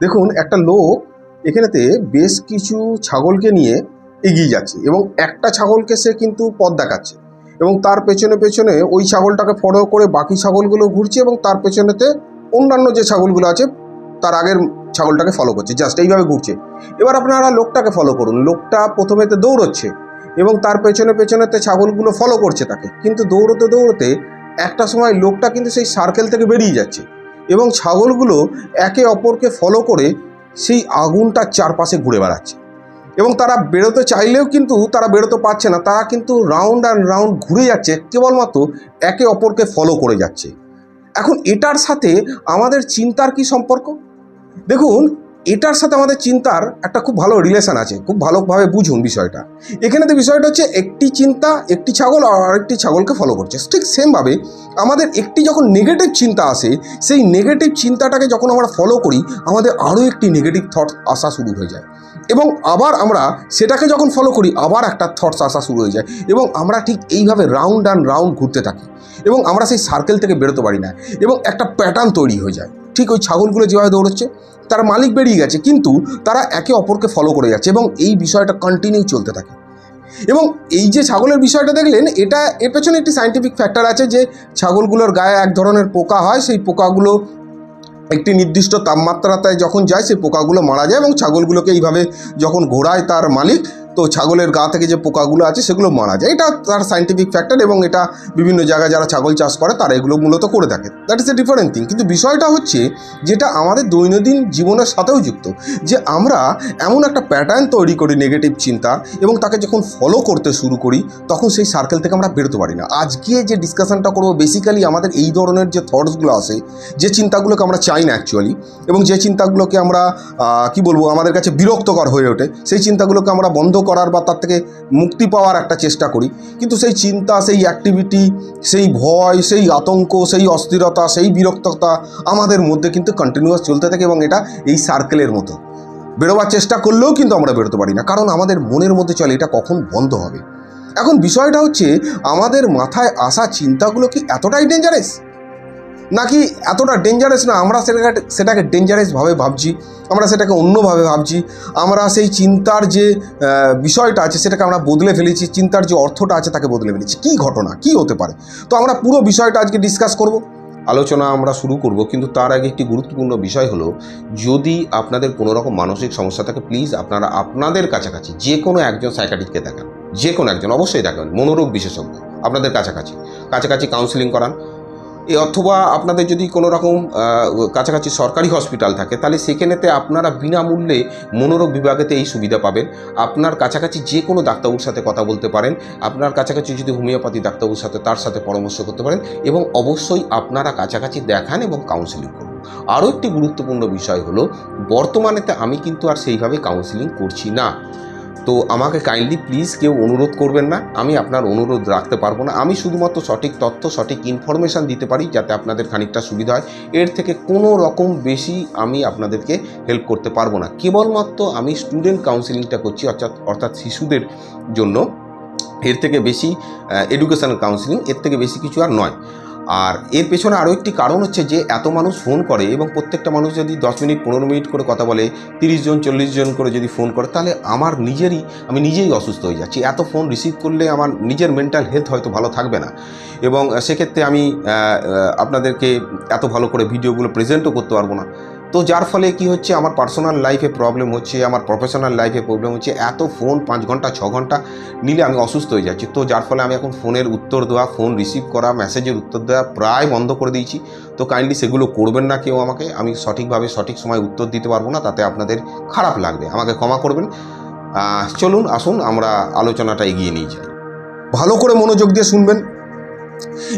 দেখুন, একটা লোক এখানেতে বেশ কিছু ছাগলকে নিয়ে এগিয়ে যাচ্ছে এবং একটা ছাগলকে সে কিন্তু পথ দেখাচ্ছে এবং তার পেছনে পেছনে ওই ছাগলটাকে ফলো করে বাকি ছাগলগুলো ঘুরছে এবং তার পেছনেতে অন্যান্য যে ছাগলগুলো আছে, তার আগের ছাগলটাকে ফলো করছে জাস্ট এইভাবে ঘুরছে। এবার আপনারা লোকটাকে ফলো করুন। লোকটা প্রথমেতে দৌড়চ্ছে এবং তার পেছনে পেছনেতে ছাগলগুলো ফলো করছে তাকে। কিন্তু দৌড়তে দৌড়তে একটা সময় লোকটা কিন্তু সেই সার্কেল থেকে বেরিয়ে যাচ্ছে। এবং ছাগলগুলো একে অপরকে ফলো করে সেই আগুনটার চারপাশে ঘুরে বেড়াচ্ছে। এবং তারা বেরোতে চাইলেও কিন্তু তারা বেরোতে পারছে না, তারা কিন্তু রাউন্ড অ্যান্ড রাউন্ড ঘুরে যাচ্ছে, কেবলমাত্র একে অপরকে ফলো করে যাচ্ছে। এখন এটার সাথে আমাদের চিন্তার কি সম্পর্ক? দেখুন এটার সাথে আমাদের চিন্তার একটা খুব ভালো রিলেশন আছে, খুব ভালোভাবে বুঝুন বিষয়টা। এখানে তো বিষয়টা হচ্ছে একটি চিন্তা, একটি ছাগল আর আরেকটি ছাগলকে ফলো করছে। ঠিক সেমভাবে আমাদের একটি যখন নেগেটিভ চিন্তা আসে, সেই নেগেটিভ চিন্তাটাকে যখন আমরা ফলো করি, আমাদের আরও একটি নেগেটিভ থট আসা শুরু হয়ে যায়। এবং আবার আমরা সেটাকে যখন ফলো করি, আবার একটা থটস আসা শুরু হয়ে যায়। এবং আমরা ঠিক এইভাবে রাউন্ড অ্যান্ড রাউন্ড ঘুরতে থাকি। এবং আমরা সেই সার্কেল থেকে বেরোতে পারি না। এবং একটা প্যাটার্ন তৈরি হয়ে যায়। ঠিক ওই ছাগলগুলো যেভাবে দৌড়চ্ছে, তার মালিক বেরিয়ে গেছে, কিন্তু তারা একে অপরকে ফলো করে যাচ্ছে এবং এই বিষয়টা কন্টিনিউ চলতে থাকে। এবং এই যে ছাগলের বিষয়টা দেখলেন, এটা, এর পেছনে একটি সাইন্টিফিক ফ্যাক্টর আছে যে ছাগলগুলোর গায়ে এক ধরনের পোকা হয়, সেই পোকাগুলো একটি নির্দিষ্ট তাপমাত্রাতে যখন যায়, সেই পোকাগুলো মারা যায় এবং ছাগলগুলোকে এইভাবে যখন ঘোরায় তার মালিক তো ছাগলের গা থেকে যে পোকাগুলো আছে সেগুলো মারা যায়। এটা তার সাইন্টিফিক ফ্যাক্টর এবং এটা বিভিন্ন জায়গায় যারা ছাগল চাষ করে তারা এগুলো মূলত করে থাকে that is a different thing কিন্তু বিষয়টা হচ্ছে যেটা আমাদের দৈনন্দিন জীবনের সাথেও যুক্ত, যে আমরা এমন একটা প্যাটার্ন তৈরি করি নেগেটিভ চিন্তা এবং তাকে যখন ফলো করতে শুরু করি, তখন সেই সার্কেল থেকে আমরা বেরোতে পারি না। আজকে যে ডিসকাশনটা করব বেসিক্যালি আমাদের এই ধরনের যে থটসগুলো আসে যে চিন্তাগুলোকে আমরা চাই না অ্যাকচুয়ালি এবং যে চিন্তাগুলোকে আমরা কি বলব, আমাদের কাছে বিরক্তকর হয়ে ওঠে, সেই চিন্তাগুলোকে আমরা বন্ধ করার বা তার থেকে মুক্তি পাওয়ার একটা চেষ্টা করি। কিন্তু সেই চিন্তা, সেই অ্যাক্টিভিটি সেই ভয়, সেই আতঙ্ক, সেই অস্থিরতা, সেই বিরক্ততা আমাদের মধ্যে কিন্তু কন্টিনিউয়াস চলতে থাকে এবং এটা এই সার্কেলের মতো। বেরোবার চেষ্টা করলেও কিন্তু আমরা বেরোতে পারি না। কারণ আমাদের মনের মধ্যে চলে এটা কখন বন্ধ হবে। এখন বিষয়টা হচ্ছে, আমাদের মাথায় আসা চিন্তাগুলো কি এতটাই ডেঞ্জারাস নাকি এতটা ডেঞ্জারাস না? আমরা সেটাকে সেটাকে ডেঞ্জারাসভাবে ভাবছি, আমরা সেটাকে অন্যভাবে ভাবছি। আমরা সেই চিন্তার যে বিষয়টা আছে, সেটাকে আমরা বদলে ফেলেছি, চিন্তার যে অর্থটা আছে, তাকে বদলে ফেলেছি। কী ঘটনা? কী হতে পারে? তো আমরা পুরো বিষয়টা আজকে ডিসকাস করব। আলোচনা আমরা শুরু করব, কিন্তু তার আগে একটি গুরুত্বপূর্ণ বিষয় হলো, যদি আপনাদের কোনো রকম মানসিক সমস্যা থাকে প্লিজ আপনারা আপনাদের কাছাকাছি যে কোনো একজন সাইকাটিককে দেখান। যে কোনো একজন, অবশ্যই দেখান, মনোরোগ বিশেষজ্ঞ, আপনাদের কাছাকাছি। কাছাকাছি কাউন্সিলিং করান। অথবা আপনাদের যদি কোনো রকম কাছাকাছি সরকারি হসপিটাল থাকে, তাহলে সেখানেতে আপনারা বিনামূল্যে মনোরোগ বিভাগেতে এই সুবিধা পাবেন। আপনার কাছাকাছি যে কোনো ডাক্তারবাবুর সাথে কথা বলতে পারেন, আপনার কাছাকাছি যদি হোমিওপ্যাথি ডাক্তারবাবুর সাথে তার সাথে পরামর্শ করতে পারেন এবং অবশ্যই আপনারা কাছাকাছি দেখান এবং কাউন্সিলিং করুন। আরও একটি গুরুত্বপূর্ণ বিষয় হলো, বর্তমানেতে আমি কিন্তু আর সেইভাবে কাউন্সিলিং করছি না। তো আমাকে কাইন্ডলি প্লিজ কেউ অনুরোধ করবেন না। আমি আপনার অনুরোধ রাখতে পারব না। আমি শুধুমাত্র সঠিক তথ্য, সঠিক ইনফরমেশান দিতে পারি যাতে আপনাদের খানিকটা সুবিধা হয়। এর থেকে কোনো রকম বেশি আমি আপনাদেরকে হেল্প করতে পারব না। কেবলমাত্র আমি স্টুডেন্ট কাউন্সিলিংটা করছি, অর্থাৎ অর্থাৎ শিশুদের জন্য। এর থেকে বেশি এডুকেশনাল কাউন্সিলিং এর থেকে বেশি কিছু আর নয়। আর এর পেছনে আরও একটি কারণ হচ্ছে যে এত মানুষ ফোন করে এবং প্রত্যেকটা মানুষ যদি দশ মিনিট, পনেরো মিনিট করে কথা বলে, তিরিশ জন, চল্লিশ জন করে যদি ফোন করে, তাহলে আমার নিজেরই, আমি নিজেই অসুস্থ হয়ে যাচ্ছি। এত ফোন রিসিভ করলে আমার নিজের মেন্টাল হেলথ হয়তো ভালো থাকবে না। এবং সেক্ষেত্রে আমি আপনাদেরকে এত ভালো করে ভিডিওগুলো প্রেজেন্টও করতে পারব না। তো যার ফলে কি হচ্ছে, আমার পার্সোনাল লাইফে প্রবলেম হচ্ছে, আমার প্রফেশনাল লাইফে প্রবলেম হচ্ছে, এত ফোন পাঁচ ঘণ্টা, ছ ঘণ্টা নিলে আমি অসুস্থ হয়ে যাচ্ছি। তো যার ফলে আমি এখন ফোনের উত্তর দেওয়া ফোন রিসিভ করা মেসেজের উত্তর দেওয়া প্রায় বন্ধ করে দিয়েছি। তো কাইন্ডলি সেগুলো করবেন না কেউ আমাকে, আমি সঠিকভাবে সঠিক সময় উত্তর দিতে পারব না, তাতে আপনাদের খারাপ লাগবে। আমাকে ক্ষমা করবেন। চলুন, আসুন, আমরা আলোচনাটা এগিয়ে নিয়ে যাই। ভালো করে মনোযোগ দিয়ে শুনবেন।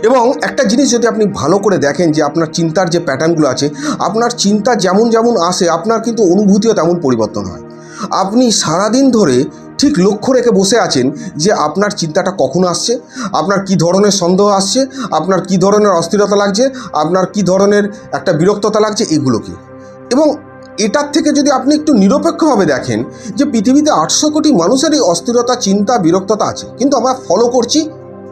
এবং একটা জিনিস যদি আপনি ভালো করে দেখেন যে আপনার চিন্তার যে প্যাটার্নগুলো আছে, আপনার চিন্তা যেমন যেমন আসে, আপনার কিন্তু অনুভূতিও তেমন পরিবর্তন হয়। আপনি সারাদিন ধরে ঠিক লক্ষ্য রেখে বসে আছেন যে আপনার চিন্তাটা কখন আসছে, আপনার কি ধরনের সন্দেহ আসছে, আপনার কি ধরনের অস্থিরতা লাগছে, আপনার কি ধরনের একটা বিরক্ততা লাগছে, এগুলোকে। এবং এটার থেকে যদি আপনি একটু নিরপেক্ষভাবে দেখেন যে পৃথিবীতে আটশো কোটি মানুষেরই অস্থিরতা, চিন্তা, বিরক্ততা আছে। কিন্তু আমরা ফলো করছি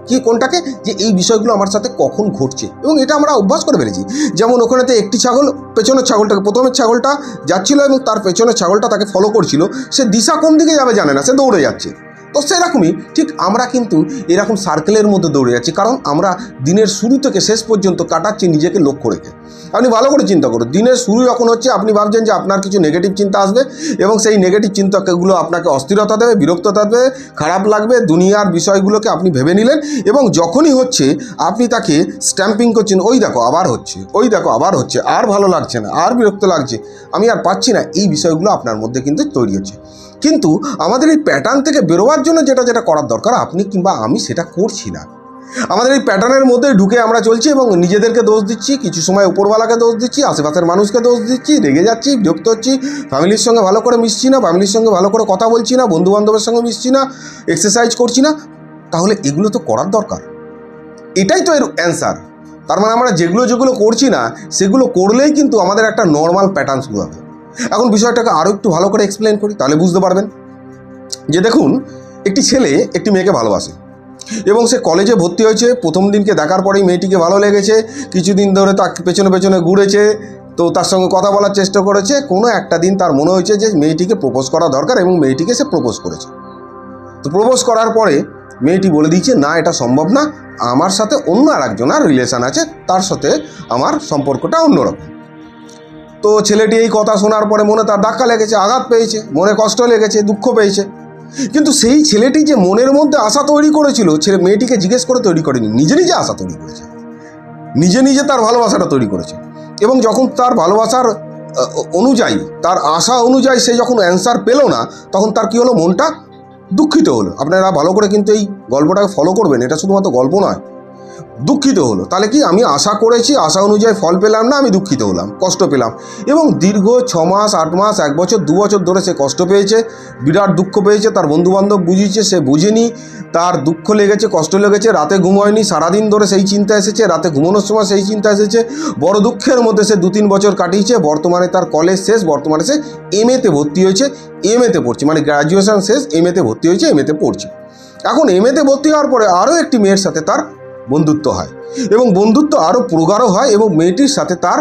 কি কোনটাকে? যে এই বিষয়গুলো আমার সাথে কখন ঘটছে। এবং এটা আমরা অভ্যাস করে ফেলেছি। যেমন ওখানেতে একটি ছাগল, পেছনের ছাগলটাকে, প্রথমের ছাগলটা যাচ্ছিল এবং তার পেছনের ছাগলটা তাকে ফলো করছিল। সে দিশা কোন দিকে যাবে জানে না, সে দৌড়ে যাচ্ছে। তো সেরকমই ঠিক আমরা কিন্তু এরকম সার্কেলের মধ্যে দৌড়ে যাচ্ছি, কারণ আমরা দিনের শুরু থেকে শেষ পর্যন্ত কাটাচ্ছি নিজেকে লক্ষ্য রেখে। আপনি ভালো করে চিন্তা করুন, দিনের শুরু যখন হচ্ছে, আপনি ভাবছেন যে আপনার কিছু নেগেটিভ চিন্তা আসবে এবং সেই নেগেটিভ চিন্তাগুলো আপনাকে অস্থিরতা দেবে বিরক্ততা দেবে খারাপ লাগবে, দুনিয়ার বিষয়গুলোকে আপনি ভেবে নিলেন এবং যখনই হচ্ছে আপনি তাকে স্ট্যাম্পিং করছেন, ওই দেখো আবার হচ্ছে, ওই দেখো আবার হচ্ছে, আর ভালো লাগছে না, আর বিরক্ত লাগছে, আমি আর পাচ্ছি না, এই বিষয়গুলো আপনার মধ্যে কিন্তু তৈরি হচ্ছে। কিন্তু আমাদের এই প্যাটার্ন থেকে বেরোবার জন্য যেটা যেটা করার দরকার, আপনি কিংবা আমি সেটা করছি না। আমাদের এই প্যাটার্নের মধ্যে ঢুকে আমরা চলছি এবং নিজেদেরকে দোষ দিচ্ছি, কিছু সময় উপরওয়ালাকে দোষ দিচ্ছি, আশেপাশের মানুষকে দোষ দিচ্ছি, রেগে যাচ্ছি, বিরক্ত হচ্ছি, ফ্যামিলির সঙ্গে ভালো করে মিশছি না, ফ্যামিলির সঙ্গে ভালো করে কথা বলছি না বন্ধু বান্ধবের সঙ্গে মিশছি না এক্সারসাইজ করছি না, তাহলে এগুলো তো করার দরকার। এটাই তো এর অ্যান্সার তার মানে আমরা যেগুলো যেগুলো করছি না, সেগুলো করলেই কিন্তু আমাদের একটা নর্মাল প্যাটার্ন শুরু হবে। এখন বিষয়টাকে আরও একটু ভালো করে এক্সপ্লেন করি, তাহলে বুঝতে পারবেন। যে দেখুন, একটি ছেলে একটি মেয়েকে ভালোবাসে এবং সে কলেজে ভর্তি হয়েছে, প্রথম দিনকে দেখার পরেই মেয়েটিকে ভালো লেগেছে, কিছুদিন ধরে তার পেছনে পেছনে ঘুরেছে, তো তার সঙ্গে কথা বলার চেষ্টা করেছে, কোনো একটা দিন তার মনে হয়েছে যে মেয়েটিকে প্রপোজ করা দরকার এবং মেয়েটিকে সে প্রপোজ করেছে। তো প্রপোজ করার পরে মেয়েটি বলে দিয়েছে, না, এটা সম্ভব না, আমার সাথে অন্য আর একজনের রিলেশান আছে, তার সাথে আমার সম্পর্কটা অন্যরকম। তো ছেলেটি এই কথা শোনার পরে মনে তার ধাক্কা লেগেছে, আঘাত পেয়েছে, মনে কষ্ট লেগেছে, দুঃখ পেয়েছে। কিন্তু সেই ছেলেটি যে মনের মধ্যে আশা তৈরি করেছিল, ছেলে মেয়েটিকে জিজ্ঞেস করে তৈরি করেনি, নিজে নিজে আশা তৈরি করেছে। নিজে নিজে তার ভালোবাসাটা তৈরি করেছে। এবং যখন তার ভালোবাসার অনুযায়ী, তার আশা অনুযায়ী সে যখন অ্যান্সার পেল না, তখন তার কি হলো? মনটা দুঃখিত হলো। আপনারা ভালো করে কিন্তু এই গল্পটাকে ফলো করবেন। এটা শুধুমাত্র গল্প নয় দুঃখিত হলো। তাহলে কি আমি আশা করেছি, আশা অনুযায়ী ফল পেলাম না, আমি দুঃখিত হলাম, কষ্ট পেলাম। এবং দীর্ঘ ছ মাস, আট মাস, এক বছর, দু বছর ধরে সে কষ্ট পেয়েছে, বিরাট দুঃখ পেয়েছে, তার বন্ধুবান্ধব বুঝিয়েছে, সে বুঝেনি, তার দুঃখ লেগেছে, কষ্ট লেগেছে, রাতে ঘুম হয়নি, সারাদিন ধরে সেই চিন্তা এসেছে, রাতে ঘুমানোর সময় সেই চিন্তা এসেছে, বড় দুঃখের মধ্যে সে দু তিন বছর কাটিয়েছে, বর্তমানে তার কলেজ শেষ, বর্তমানে সে এম এতে ভর্তি হয়েছে এম এতে পড়ছে মানে গ্র্যাজুয়েশন শেষ এম এতে ভর্তি হয়েছে এম এতে পড়ছে। এখন এম এতে ভর্তি হওয়ার পরে আরও একটি মেয়ের সাথে তার বন্ধুত্ব হয় এবং বন্ধুত্ব আরও প্রগাঢ় হয় এবং মেয়েটির সাথে তার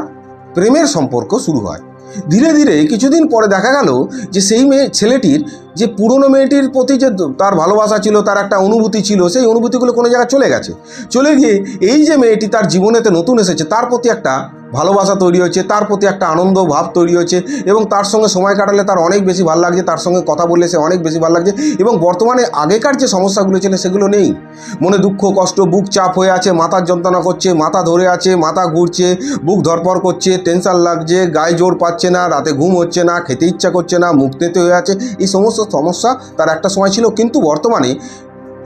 প্রেমের সম্পর্ক শুরু হয়। ধীরে ধীরে কিছুদিন পরে দেখা গেল যে সেই মেয়ে, ছেলেটির যে পুরনো মেয়েটির প্রতি যে তার ভালোবাসা ছিল, তার একটা অনুভূতি ছিল, সেই অনুভূতিগুলো কোনো জায়গায় চলে গেছে। চলে গিয়ে এই যে মেয়েটি তার জীবনেতে নতুন এসেছে, তার প্রতি একটা ভালোবাসা তৈরি হয়েছে, তার প্রতি একটা আনন্দ ভাব তৈরি হয়েছে এবং তার সঙ্গে সময় কাটালে তার অনেক বেশি ভালো লাগছে, তার সঙ্গে কথা বললে সে অনেক বেশি ভালো লাগছে এবং বর্তমানে আগেকার যে সমস্যাগুলো ছিল সেগুলো নেই। মনে দুঃখ, কষ্ট, বুক চাপ হয়ে আছে, মাথার যন্ত্রণা করছে, মাথা ধরে আছে, মাথা ঘুরছে, বুক ধরপড় করছে টেনশন লাগছে, গায়ে জোর পাচ্ছে না, রাতে ঘুম হচ্ছে না, খেতে ইচ্ছা করছে না, মুখ তেতে হয়ে আছে, এই সমস্ত সমস্যা তার একটা সময় ছিল। কিন্তু বর্তমানে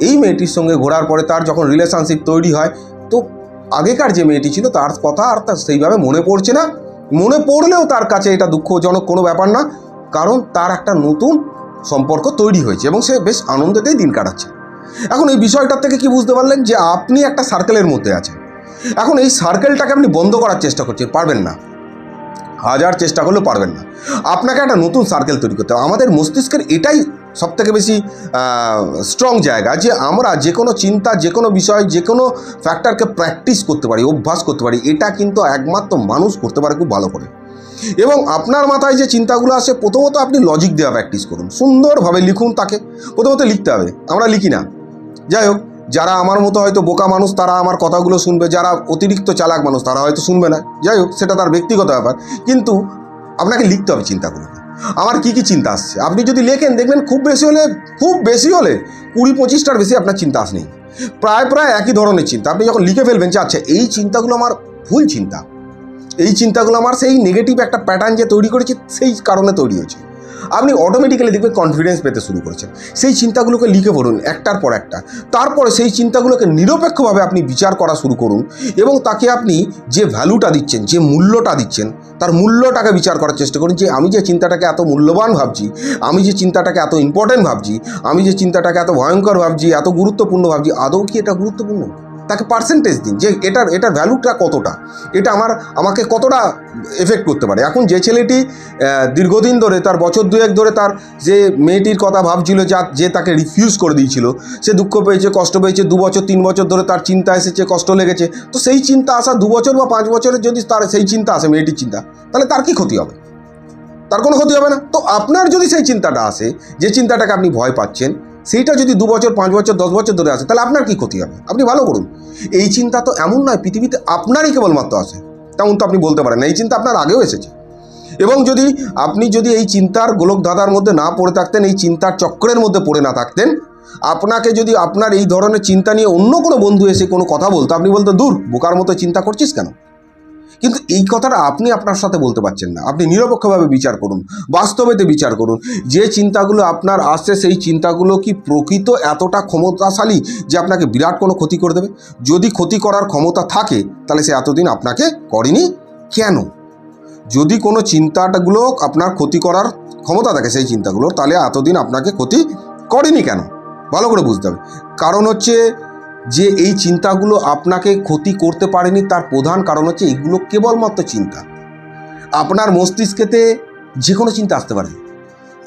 এই মেয়েটির সঙ্গে ঘোরার পরে তার যখন রিলেশনশিপ তৈরি হয়, তো আগেকার যে মেয়েটি ছিল, তার কথা আর তার সেইভাবে মনে পড়ছে না। মনে পড়লেও তার কাছে এটা দুঃখজনক কোনো ব্যাপার না, কারণ তার একটা নতুন সম্পর্ক তৈরি হয়েছে এবং সে বেশ আনন্দেতেই দিন কাটাচ্ছে। এখন এই বিষয়টার থেকে কি বুঝতে পারলেন যে, আপনি একটা সার্কেলের মধ্যে আছেন। এখন এই সার্কেলটাকে আপনি বন্ধ করার চেষ্টা করছেন, পারবেন না। হাজার চেষ্টা করলেও পারবেন না। আপনাকে একটা নতুন সার্কেল তৈরি করতে হবে। আমাদের মস্তিষ্কের এটাই সবথেকে বেশি স্ট্রং জায়গা যে আমরা যে কোনো চিন্তা যে কোনো বিষয় যে কোনো ফ্যাক্টরকে প্র্যাকটিস করতে পারি, অভ্যাস করতে পারি, এটা কিন্তু একমাত্র মানুষ করতে পারে খুব ভালো করে। এবং আপনার মাথায় যে চিন্তাগুলো আসে, প্রথমত আপনি লজিক দেওয়া প্র্যাকটিস করুন। সুন্দরভাবে লিখুন তাকে। প্রথমত লিখতে হবে, আমরা লিখি না। যাই হোক, যারা আমার মতো হয়তো বোকা মানুষ, তারা আমার কথাগুলো শুনবে। যারা অতিরিক্ত চালাক মানুষ, তারা হয়তো শুনবে না। যাই হোক, সেটা তার ব্যক্তিগত ব্যাপার। কিন্তু আপনাকে লিখতে হবে চিন্তাগুলো আমার কি কি চিন্তা আসছে? আপনি যদি লেখেন, দেখবেন খুব বেশি হলে, খুব বেশি হলে কুড়ি পঁচিশটার বেশি আপনার চিন্তা আসেনি প্রায় প্রায় একই ধরনের চিন্তা। আপনি যখন লিখে ফেলবেন যে আচ্ছা এই চিন্তাগুলো আমার ভুল চিন্তা। এই চিন্তাগুলো আমার সেই নেগেটিভ একটা প্যাটার্ন যে তৈরি করেছে, সেই কারণে তৈরি হয়েছে। আপনি অটোমেটিক্যালি দেখবেন কনফিডেন্স পেতে শুরু করেছেন। সেই চিন্তাগুলোকে লিখে পড়ুন একটার পর একটা। তারপরে সেই চিন্তাগুলোকে নিরপেক্ষভাবে আপনি বিচার করা শুরু করুন এবং তাকে আপনি যে ভ্যালুটা দিচ্ছেন, যে মূল্যটা দিচ্ছেন তার মূল্যটাকে বিচার করার চেষ্টা করুন যে আমি যে চিন্তাটাকে এত মূল্যবান ভাবছি, আমি যে চিন্তাটাকে এত ইম্পর্টেন্ট ভাবছি, আমি যে চিন্তাটাকে এত ভয়ঙ্কর ভাবছি, এত গুরুত্বপূর্ণ ভাবছি, আদৌ কি এটা গুরুত্বপূর্ণ? তাকে পার্সেন্টেজ দিন। যে এটার এটার ভ্যালুটা কতটা? এটা আমার, আমাকে কতটা এফেক্ট করতে পারে? এখন যে ছেলেটি দীর্ঘদিন ধরে, তার বছর দুয়েক ধরে তার যে মেয়েটির কথা ভাবছিল, যা, যে তাকে রিফিউজ করে দিয়েছিল, সে দুঃখ পেয়েছে, কষ্ট পেয়েছে, দু বছর, তিন বছর ধরে তার চিন্তা এসেছে, কষ্ট লেগেছে। তো সেই চিন্তা আসা দু বছর বা পাঁচ বছরের যদি তার সেই চিন্তা আসে, মেয়েটির চিন্তা, তাহলে তার কি ক্ষতি হবে? তার কোনো ক্ষতি হবে না। তো আপনার যদি সেই চিন্তাটা আসে, যে চিন্তাটাকে আপনি ভয় পাচ্ছেন সেইটা যদি দু বছর, পাঁচ বছর, দশ বছর ধরে আসে, তাহলে আপনার কি ক্ষতি হবে? আপনি ভালো করুন। এই চিন্তা তো এমন নয়, পৃথিবীতে আপনারই কেবলমাত্র আসে। তেমন তো আপনি বলতে পারেন এই চিন্তা আপনার আগেও এসেছে। এবং যদি আপনি যদি এই চিন্তার গোলক দাদার মধ্যে না পড়ে থাকতেন, এই চিন্তার চক্রের মধ্যে পড়ে না থাকতেন, আপনাকে যদি আপনার এই ধরনের চিন্তা নিয়ে অন্য কোনো বন্ধু এসে কোনো কথা বলতো, আপনি বলতেন, দূর, বোকার মতো চিন্তা করছিস কেন? কিন্তু এই কথাটা আপনি আপনার সাথে বলতে পারছেন না। আপনি নিরপেক্ষভাবে বিচার করুন, বাস্তবেতে বিচার করুন। যে চিন্তাগুলো আপনার আসছে, সেই চিন্তাগুলো কি প্রকৃত এতটা ক্ষমতাশালী যে আপনাকে বিরাট কোনো ক্ষতি করে দেবে? যদি ক্ষতি করার ক্ষমতা থাকে, তাহলে সে এতদিন আপনাকে করেনি কেন? যদি কোনো চিন্তাটাগুলো আপনার ক্ষতি করার ক্ষমতা থাকে, সেই চিন্তাগুলো তাহলে এতদিন আপনাকে ক্ষতি করেনি কেন? ভালো করে বুঝতে হবে। কারণ হচ্ছে যে এই চিন্তাগুলো আপনাকে ক্ষতি করতে পারেনি, তার প্রধান কারণ হচ্ছে এগুলো কেবলমাত্র চিন্তা। আপনার মস্তিষ্কেতে যে কোনো চিন্তা আসতে পারে।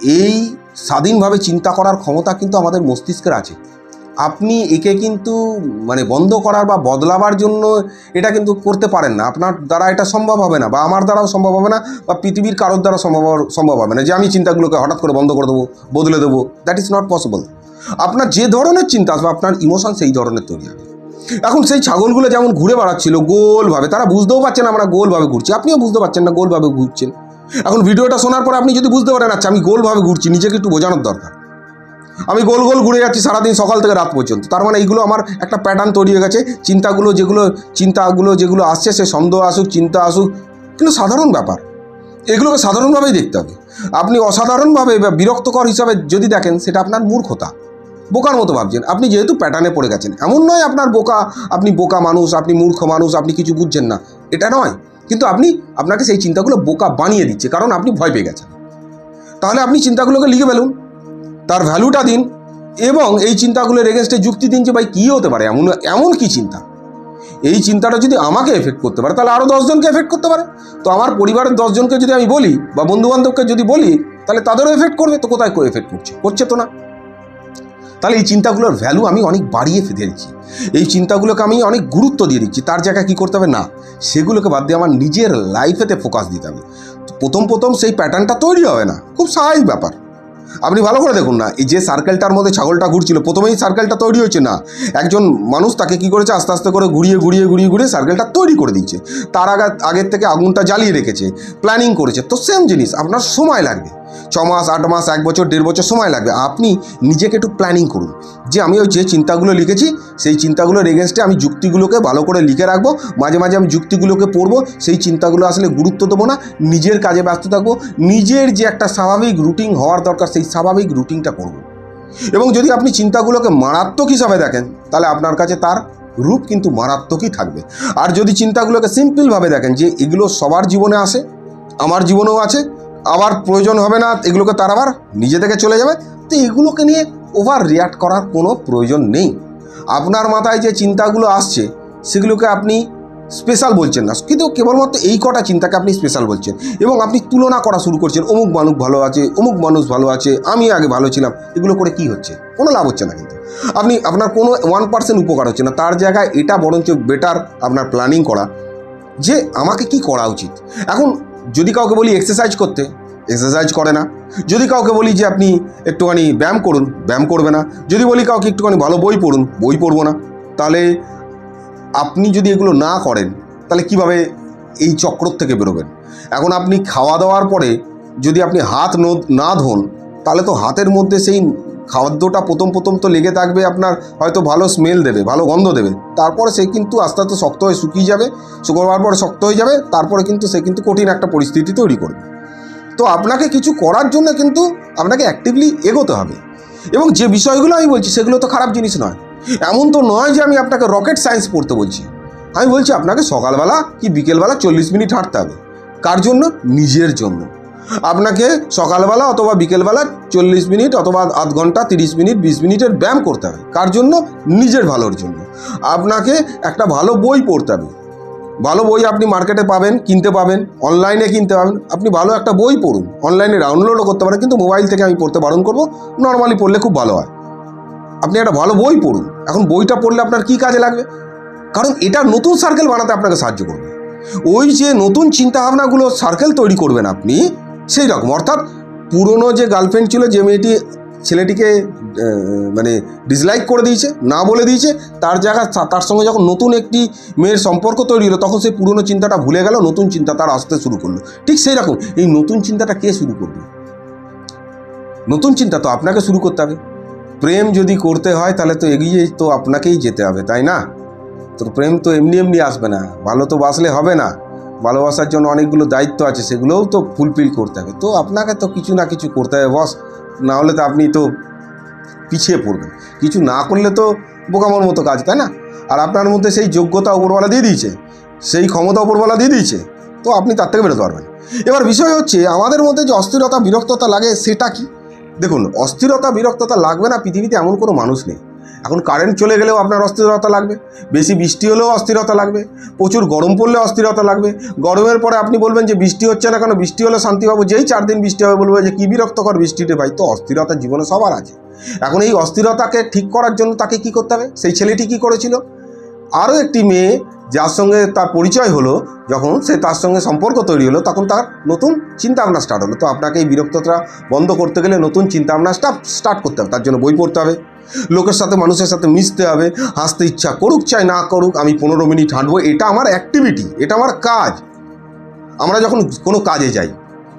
এই স্বাধীনভাবে চিন্তা করার ক্ষমতা কিন্তু আমাদের মস্তিষ্কের আছে। আপনি একে কিন্তু মানে বন্ধ করার বা বদলাবার জন্য এটা কিন্তু করতে পারেন না। আপনার দ্বারা এটা সম্ভব হবে না বা আমার দ্বারাও সম্ভব হবে না বা পৃথিবীর কারোর দ্বারা সম্ভব সম্ভব হবে না যে আমি চিন্তাগুলোকে হঠাৎ করে বন্ধ করে দেবো, বদলে দেবো। দ্যাট ইজ নট পসিবল আপনার যে ধরনের চিন্তা আসবে, আপনার ইমোশন সেই ধরনের তৈরি হবে। এখন সেই ছাগলগুলো যেমন ঘুরে বেড়াচ্ছিল, গোলভাবে, তারা বুঝতেও পারছেন আমরা গোলভাবে ঘুরছি। আপনিও বুঝতে পারছেন না গোলভাবে ঘুরছেন। এখন ভিডিওটা শোনার পর আপনি যদি বুঝতে পারেন আচ্ছা আমি গোলভাবে ঘুরছি, নিজেকে একটু বোঝানোর দরকার। আমি গোল গোল ঘুরে যাচ্ছি সারাদিন সকাল থেকে রাত পর্যন্ত। তার মানে এইগুলো আমার একটা প্যাটার্ন তৈরি হয়ে গেছে। চিন্তাগুলো যেগুলো চিন্তাগুলো যেগুলো আসছে, সে সন্দেহ আসুক, চিন্তা আসুক, কিন্তু সাধারণ ব্যাপার। এগুলোকে সাধারণভাবেই দেখতে হবে। আপনি অসাধারণভাবে বা বিরক্তকর হিসাবে যদি দেখেন, সেটা আপনার মূর্খতা। বোকার মতো ভাবছেন। আপনি যেহেতু প্যাটার্নে পড়ে গেছেন। এমন নয় আপনার বোকা, আপনি বোকা মানুষ, আপনি মূর্খ মানুষ, আপনি কিছু বুঝছেন না। এটা নয়। কিন্তু আপনি, আপনাকে সেই চিন্তাগুলো বোকা বানিয়ে দিচ্ছে, কারণ আপনি ভয় পেয়ে গেছেন। তাহলে আপনি চিন্তাগুলোকে লিখে ফেলুন। তার ভ্যালুটা দিন এবং এই চিন্তাগুলোর এগেনস্টে যুক্তি দিন যে, ভাই, কী হতে পারে? এমন এমন কি চিন্তা? এই চিন্তাটা যদি আমাকে এফেক্ট করতে পারে, তাহলে আরও দশজনকে এফেক্ট করতে পারে। তো আমার পরিবারের দশজনকে যদি আমি বলি বা বন্ধুবান্ধবকে যদি বলি, তাহলে তাদেরও এফেক্ট করবে। তো কোথায় এফেক্ট করছে? করছে তো না। তাহলে এই চিন্তাগুলোর ভ্যালু আমি অনেক বাড়িয়ে ফেলেছি এই চিন্তাগুলোকে আমি অনেক গুরুত্ব দিয়ে দিচ্ছি। তার জায়গায় কী করতে হবে? না, সেগুলোকে বাদ দিয়ে আমার নিজের লাইফেতে ফোকাস দিতে হবে। প্রথম প্রথম সেই প্যাটার্নটা তৈরি হবে না। খুব স্বাভাবিক ব্যাপার। আপনি ভালো করে দেখুন না, এই যে সার্কেলটার মধ্যে ছাগলটা ঘুরছিল, প্রথমেই সার্কেলটা তৈরি হয়েছে না। একজন মানুষ তাকে কি করেছে? আস্তে আস্তে করে ঘুরিয়ে ঘুরিয়ে ঘুরিয়ে ঘুরিয়ে সার্কেলটা তৈরি করে দিচ্ছে তার আগে, আগের থেকে আগুনটা জ্বালিয়ে রেখেছে প্ল্যানিং করেছে। তো সেম জিনিস, আপনার সময় লাগবে। ছ মাস আট মাস এক বছর, দেড় বছর সময় লাগবে। আপনি নিজেকে একটু প্ল্যানিং করুন। যে আমি ওই যে চিন্তাগুলো লিখেছি, সেই চিন্তাগুলোর এগেনস্টে আমি যুক্তিগুলোকে ভালো করে লিখে রাখব। মাঝে মাঝে আমি যুক্তিগুলোকে পড়ব, সেই চিন্তাগুলো আসলে গুরুত্ব দেবো না। নিজের কাজে ব্যস্ত থাকব। নিজের যে একটা স্বাভাবিক রুটিন হওয়ার দরকার, সেই স্বাভাবিক রুটিনটা করব। এবং যদি আপনি চিন্তাগুলোকে মারাত্মক হিসাবে দেখেন, তাহলে আপনার কাছে তার রূপ কিন্তু মারাত্মকই থাকবে। আর যদি চিন্তাগুলোকে সিম্পলভাবে দেখেন যে এগুলো সবার জীবনে আসে, আমার জীবনেও আছে আবার প্রয়োজন হবে না, এগুলোকে তার আবার নিজে থেকে চলে যাবে, তো এগুলোকে নিয়ে ওভার রিয়াক্ট করার কোনো প্রয়োজন নেই। আপনার মাথায় যে চিন্তাগুলো আসছে, সেগুলোকে আপনি স্পেশাল বলছেন না। কিন্তু কেবলমাত্র এই কটা চিন্তাকে আপনি স্পেশাল বলছেন। এবং আপনি তুলনা করা শুরু করছেন, অমুক মানুষ ভালো আছে, অমুক মানুষ ভালো আছে, আমি আগে ভালো ছিলাম, এগুলো করে কি হচ্ছে? কোনো লাভ হচ্ছে না কিন্তু। আপনি, আপনার কোনো ওয়ান পার্সেন্ট উপকার হচ্ছে না, তার জায়গায় এটা বরঞ্চ বেটার আপনার প্ল্যানিং করা যে আমাকে কি করা উচিত। এখন যদি কাউকে বলি এক্সারসাইজ করতে এক্সারসাইজ করে না। যদি কাউকে বলি যে আপনি একটুখানি ব্যায়াম করুন, ব্যায়াম করবে না। যদি বলি কাউকে একটুখানি ভালো বই পড়ুন, বই পড়ব না। তাহলে আপনি যদি এগুলো না করেন, তাহলে কীভাবে এই চক্র থেকে বেরোবেন? এখন আপনি খাওয়া দাওয়ার পরে যদি আপনি হাত ন- ধোন, তাহলে তো হাতের মধ্যে সেই খাদ্যটা প্রথম প্রথম তো লেগে থাকবে, আপনার হয়তো ভালো স্মেল দেবে, ভালো গন্ধ দেবে। তারপরে সে কিন্তু আস্তে আস্তে শক্ত হয়ে শুকিয়ে যাবে, শুকোবার পরে শক্ত হয়ে যাবে, তারপরে কিন্তু সে কিন্তু কঠিন একটা পরিস্থিতি তৈরি করবে। তো আপনাকে কিছু করার জন্য কিন্তু আপনাকে অ্যাক্টিভলি এগোতে হবে। এবং যে বিষয়গুলো আমি বলছি, সেগুলো তো খারাপ জিনিস নয়। এমন তো নয় যে আমি আপনাকে রকেট সায়েন্স পড়তে বলছি। আমি বলছি আপনাকে সকালবেলা কি বিকেলবেলা চল্লিশ মিনিট হাঁটতে হবে। কার জন্য? নিজের জন্য। আপনাকে সকালবেলা অথবা বিকেলবেলা চল্লিশ মিনিট অথবা আধ ঘণ্টা, তিরিশ মিনিট, বিশ মিনিটের ব্যায়াম করতে হবে। কার জন্য? নিজের ভালোর জন্য। আপনাকে একটা ভালো বই পড়তে হবে। ভালো বই আপনি মার্কেটে পাবেন, কিনতে পাবেন, অনলাইনে কিনতে পাবেন। আপনি ভালো একটা বই পড়ুন। অনলাইনে ডাউনলোডও করতে পারেন, কিন্তু মোবাইল থেকে আমি পড়তে বারণ করব। নর্মালি পড়লে খুব ভালো হয়। আপনি একটা ভালো বই পড়ুন। এখন বইটা পড়লে আপনার কি কাজে লাগবে? কারণ এটা নতুন সার্কেল বানাতে আপনাকে সাহায্য করবে। ওই যে নতুন চিন্তাভাবনাগুলো সার্কেল তৈরি করবেন আপনি সেই রকম। অর্থাৎ পুরনো যে গার্লফ্রেন্ড ছিল, যে মেয়েটি ছেলেটিকে মানে ডিসলাইক করে দিয়েছে, না বলে দিয়েছে, তার জায়গায় তার সঙ্গে যখন নতুন একটি মেয়ের সম্পর্ক তৈরি হলো, তখন সেই পুরনো চিন্তাটা ভুলে গেল, নতুন চিন্তা তার আসতে শুরু করল। ঠিক সেই রকম, এই নতুন চিন্তাটা কে শুরু করবে? নতুন চিন্তা তো আপনাকে শুরু করতে হবে। প্রেম যদি করতে হয়, তাহলে তো এগিয়ে তো আপনাকেই যেতে হবে, তাই না? তো প্রেম তো এমনি এমনি আসবে না, ভালো তো বাসলে হবে না। ভালোবাসার জন্য অনেকগুলো দায়িত্ব আছে, সেগুলোও তো ফুলফিল করতে হবে। তো আপনাকে তো কিছু না কিছু করতে হবে বস না হলে তো আপনি তো পিছিয়ে পড়বেন। কিছু না করলে তো বোকামোর মতো কাজ, তাই না? আর আপনার মধ্যে সেই যোগ্যতা উপরওয়ালা দিয়ে দিয়েছে, সেই ক্ষমতা উপরওয়ালা দিয়ে দিয়েছে, তো আপনি তার থেকে বেরোতে পারবেন। এবার বিষয় হচ্ছে, আমাদের মধ্যে যে অস্থিরতা, বিরক্ততা লাগে, সেটা কি? দেখুন, অস্থিরতা, বিরক্ততা লাগবে না, পৃথিবীতে এমন কোনো মানুষ নেই। এখন কারেন্ট চলে গেলেও আপনার অস্থিরতা লাগবে। বেশি বৃষ্টি হলেও অস্থিরতা লাগবে। প্রচুর গরম পড়লে অস্থিরতা লাগবে। গরমের পরে আপনি বলবেন যে বৃষ্টি হচ্ছে না কেন? বৃষ্টি হলে শান্তি পাবো। যেই চার দিন বৃষ্টি হবে বলব যে কী বিরক্তকর বৃষ্টিতে ভাই। তো অস্থিরতা জীবনে সবার আছে। এখন এই অস্থিরতাকে ঠিক করার জন্য তাকে কি করতে হবে? সেই ছেলেটি কি করেছিল? আরও একটি মেয়ে যার সঙ্গে তার পরিচয় হলো, যখন সে তার সঙ্গে সম্পর্ক তৈরি হলো, তখন তার নতুন চিন্তা ভাবনা স্টার্ট হলো। তো আপনাকে এই বিরক্ততা বন্ধ করতে গেলে নতুন চিন্তা ভাবনা স্টার্ট স্টার্ট করতে হবে। তার জন্য বই পড়তে হবে। লোকের সাথে, মানুষের সাথে মিশতে হবে, হাসতে ইচ্ছা করুক চাই না করুক, আমি পনেরো মিনিট হাঁটবো, এটা আমার অ্যাক্টিভিটি এটা আমার কাজ। আমরা যখন কোনো কাজে যাই,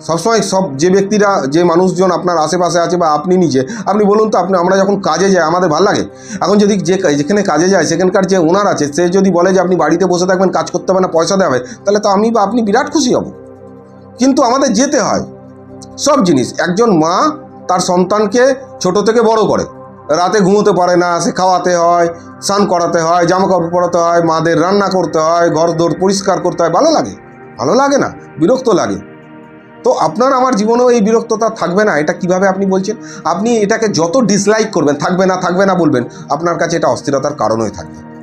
সবসময় সব যে ব্যক্তিরা, যে মানুষজন আপনার আশেপাশে আছে বা আপনি নিজে, আপনি বলুন তো, আপনি, আমরা যখন কাজে যাই, আমাদের ভালো লাগে? এখন যদি যে যেখানে কাজে যায়, সেখানকার যে ওনার আছে, সে যদি বলে যে আপনি বাড়িতে বসে থাকবেন, কাজ করতে হবে না, পয়সা দেওয়া হবে, তাহলে তো আমি বা আপনি বিরাট খুশি হব। কিন্তু আমাদের যেতে হয়। সব জিনিস, একজন মা তার সন্তানকে ছোট থেকে বড় করে রাতে ঘুমোতে পারে না, সে খাওয়াতে হয়, স্নান করাতে হয় জামা কাপড় পরাতে হয়, মাদের রান্না করতে হয়, ঘর দোর পরিষ্কার করতে হয়, ভালো লাগে? ভালো লাগে না? বিরক্ত লাগে। তো আপনার আমার জীবনেও এই বিরক্ততা থাকবে না, এটা কীভাবে আপনি বলছেন? আপনি এটাকে যত ডিসলাইক করবেন, থাকবে না থাকবে না বলবেন, আপনার কাছে এটা অস্থিরতার কারণ হয়ে থাকবে।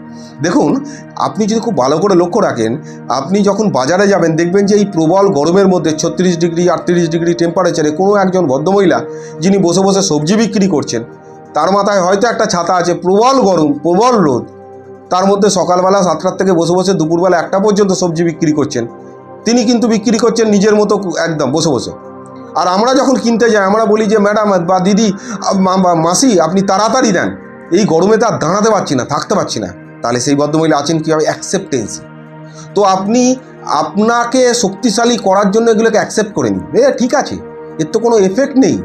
দেখুন, আপনি যদি খুব ভালো করে লক্ষ্য রাখেন, আপনি যখন বাজারে যাবেন, দেখবেন যে এই প্রবল গরমের মধ্যে ছত্রিশ ডিগ্রি, আটত্রিশ ডিগ্রি টেম্পারেচারে কোনো একজন ভদ্রমহিলা, যিনি বসে বসে সবজি বিক্রি করছেন তার মাথায় হয়তো একটা ছাতা আছে, প্রবল গরম, প্রবল রোদ। তার মধ্যে সকালবেলা সাতটার থেকে বসে বসে দুপুরবেলা একটা পর্যন্ত সবজি বিক্রি করছেন। তিনি কিন্তু বিক্রি করছেন নিজের মতো একদম বসে বসে। আর আমরা যখন কিনতে যাই, আমরা বলি যে, ম্যাডাম, বা দিদি মাসি, আপনি তাড়াতাড়ি দেন। এই গরমে তো আর দাঁড়াতে পারছি না, থাকতে পারছি না। তাহলে সেই ভদ্রমহিলা আছেন কীভাবে? অ্যাকসেপ্টেন্স তো আপনি আপনাকে শক্তিশালী করার জন্য এগুলোকে অ্যাকসেপ্ট করে নিন। এ, ঠিক আছে। এর তো কোনো এফেক্ট নেই।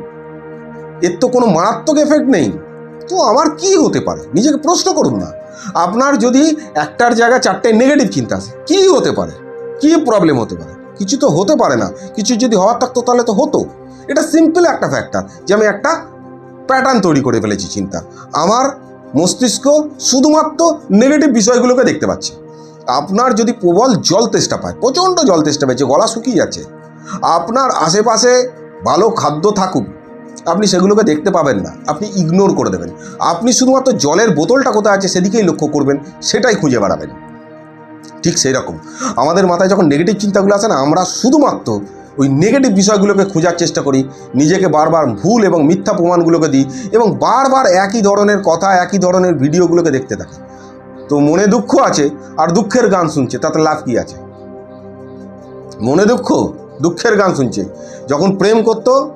এর তো কোনো মারাত্মক এফেক্ট নেই। তো আমার কি হতে পারে? নিজেকে প্রশ্ন করুন না। আপনার যদি একটার জায়গায় চারটে নেগেটিভ চিন্তা আছে, কী হতে পারে? কী প্রবলেম হতে পারে? কিছু তো হতে পারে না। কিছু যদি হওয়ার থাকতো তাহলে তো হতো। এটা সিম্পল একটা ফ্যাক্টর যে আমি একটা প্যাটার্ন তৈরি করে ফেলেছি চিন্তা। আমার মস্তিষ্ক শুধুমাত্র নেগেটিভ বিষয়গুলোকে দেখতে পাচ্ছে। আপনার যদি প্রবল জল তেষ্টা পায়, প্রচণ্ড জল তেষ্টা পেয়েছে, গলা শুকিয়ে যাচ্ছে, আপনার আশেপাশে ভালো খাদ্য থাকুক আপনি সেগুলোকে দেখতে পাবেন না। আপনি ইগনোর করে দেবেন। আপনি শুধুমাত্র জলের বোতলটা কোথায় আছে সেদিকেই লক্ষ্য করবেন, সেটাই খুঁজে বেড়াবেন। ঠিক সেই রকম। আমাদের মাথায় যখন নেগেটিভ চিন্তাগুলো আসে না, আমরা শুধুমাত্র ওই নেগেটিভ বিষয়গুলোকে খোঁজার চেষ্টা করি। নিজেকে বারবার ভুল এবং মিথ্যা প্রমাণগুলোকে দিই এবং বারবার একই ধরনের কথা, একই ধরনের ভিডিওগুলোকে দেখতে থাকি। তো মনে দুঃখ আছে আর দুঃখের গান শুনছে, তাতে লাভ কী আছে? মনে দুঃখ, দুঃখের গান শুনছে। যখন প্রেম করতো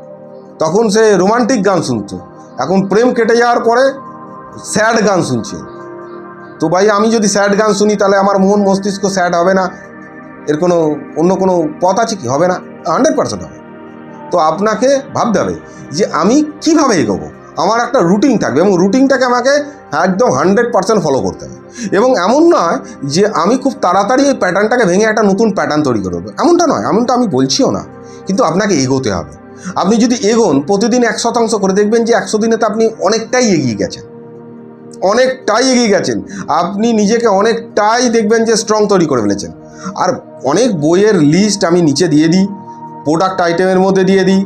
তখন সে রোমান্টিক গান শুনতো। এখন প্রেম কেটে যাওয়ার পরে স্যাড গান শুনছে। তো ভাই, আমি যদি স্যাড গান শুনি, তাহলে আমার মন মস্তিষ্ক স্যাড হবে না। এর কোনো, অন্য কোনো পথ আছে কি? হবে না। হান্ড্রেড পার্সেন্ট হবে। তো আপনাকে ভাবতে হবে যে আমি কীভাবে এগোবো? আমার একটা রুটিন থাকবে এবং রুটিনটাকে আমাকে একদম হান্ড্রেড পার্সেন্ট ফলো করতে হবে। এবং এমন নয় যে আমি খুব তাড়াতাড়ি এই প্যাটার্নটাকে ভেঙে একটা নতুন প্যাটার্ন তৈরি করে দেবো। এমনটা নয়। এমনটা আমি বলছিও না। কিন্তু আপনাকে এগোতে হবে। আপনি যদি এগোন, প্রতিদিন এক শতাংশ করে দেখবেন যে একশো দিনে তো আপনি অনেকটাই এগিয়ে গেছেন। অনেকটাই এগিয়ে গেছেন। আপনি নিজেকে অনেকটাই দেখবেন যে স্ট্রং তৈরি করে ফেলেছেন। আর অনেক বইয়ের লিস্ট আমি নিচে দিয়ে দিই প্রোডাক্ট আইটেমের মধ্যে দিয়ে দিই।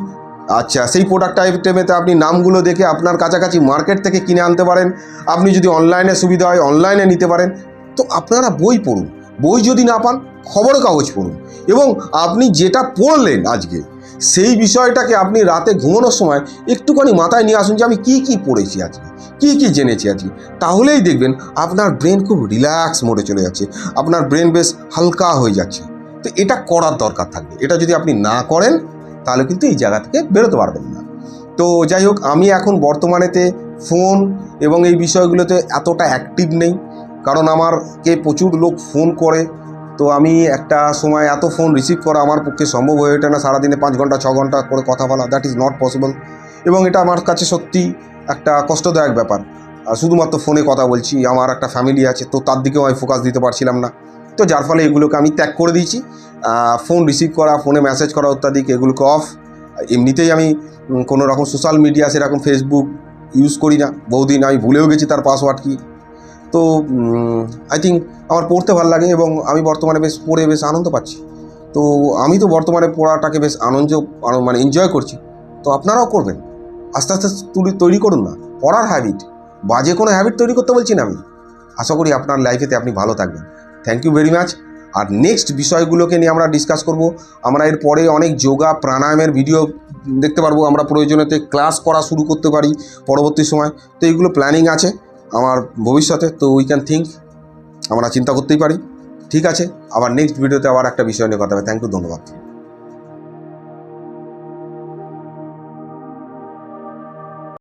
আচ্ছা সেই প্রোডাক্ট আইটেমেতে আপনি নামগুলো দেখে আপনার কাছাকাছি মার্কেট থেকে কিনে আনতে পারেন। আপনি যদি অনলাইনে সুবিধা হয় অনলাইনে নিতে পারেন। তো আপনারা বই পড়ুন। বই যদি না পান খবরের কাগজ পড়ুন। এবং আপনি যেটা পড়লেন আজকে সেই বিষয়টাকে আপনি রাতে ঘুমানোর সময় একটুখানি মাথায় নিয়ে আসুন যে আমি কী কী পড়েছি আজকে, কী কী জেনেছি আজকে। তাহলেই দেখবেন আপনার ব্রেন খুব রিল্যাক্স মোডে চলে যাচ্ছে, আপনার ব্রেন বেশ হালকা হয়ে যাচ্ছে। তো এটা করার দরকার থাকবে। এটা যদি আপনি না করেন, তাহলে কিন্তু এই জায়গা থেকে বেরোতে পারবেন না। তো যাই হোক, আমি এখন বর্তমানেতে ফোন এবং এই বিষয়গুলোতে এতটা অ্যাক্টিভ নেই। কারণ আমারকে প্রচুর লোক ফোন করে। তো আমি একটা সময় এত ফোন রিসিভ করা আমার পক্ষে সম্ভব হয়ে ওঠে না, সারাদিনে পাঁচ ঘণ্টা, ছ ঘণ্টা করে কথা বলা দ্যাট ইজ নট পসিবল এবং এটা আমার কাছে সত্যি একটা কষ্টদায়ক ব্যাপার। শুধুমাত্র ফোনে কথা বলছি, আমার একটা ফ্যামিলি আছে, তো তার দিকেও আমি ফোকাস দিতে পারছিলাম না। তো যার ফলে এগুলোকে আমি ত্যাগ করে দিয়েছি। ফোন রিসিভ করা ফোনে মেসেজ করা অত্যাধিক, এগুলোকে অফ এমনিতেই আমি কোনো রকম সোশ্যাল মিডিয়া সেরকম ফেসবুক ইউজ করি না। বহুদিন আমি ভুলেও গেছি তার পাসওয়ার্ড কি। তো আই থিঙ্ক আমার পড়তে ভালো লাগে এবং আমি বর্তমানে বেশ পড়ে বেশ আনন্দ পাচ্ছি। তো, আমি তো বর্তমানে পড়াটাকে বেশ আনন্দ আনো- মানে এনজয় করছি। তো আপনারাও করবেন। আস্তে আস্তে তুলি- তৈরি করুন না। পড়ার হ্যাবিট বাজে কোনো হ্যাবিট তৈরি করতে বলছি না আমি। আশা করি আপনার লাইফেতে আপনি ভালো থাকবেন। থ্যাংক ইউ ভেরি মাচ আর নেক্সট বিষয়গুলোকে নিয়ে আমরা ডিসকাস করব। আমরা এর পরে অনেক যোগা, প্রাণায়ামের ভিডিও দেখতে পারব। আমরা প্রয়োজনেতে ক্লাস করা শুরু করতে পারি পরবর্তী সময়। তো এইগুলো প্ল্যানিং আছে। আমার ভবিষ্যতে তো উই ক্যান থিঙ্ক আমরা চিন্তা করতেই পারি। ঠিক আছে, আবার নেক্সট ভিডিওতে আবার একটা বিষয় নিয়ে কথা হবে। থ্যাংক ইউ ধন্যবাদ।